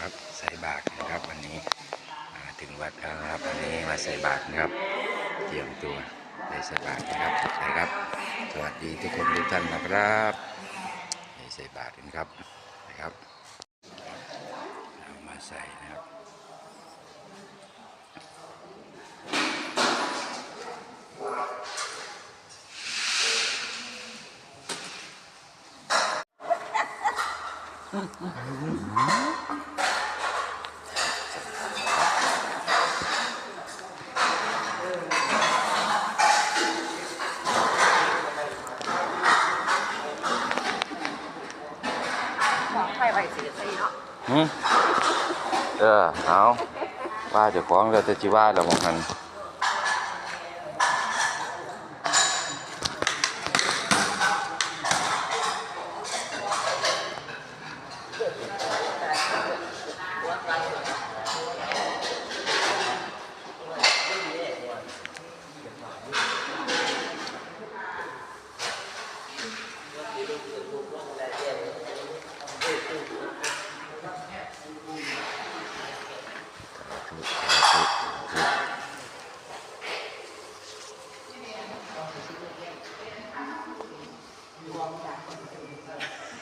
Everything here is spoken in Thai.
ครับใส่บาตรนะครับวันนี้ถึงวัดแล้วครับวันนี้มาใส่บาตรนะครับเตรียมตัวใส่บาตรนะครับนะครับ สวัสดีทุกคนทุกท่านนะครับใส่บาตรกันครับนะครับเอามาใส่นะครับขอ ไปไว้สี่สี่เนาะหึเออเอาว่าจะาของเราจะจีว่าเรามองคัน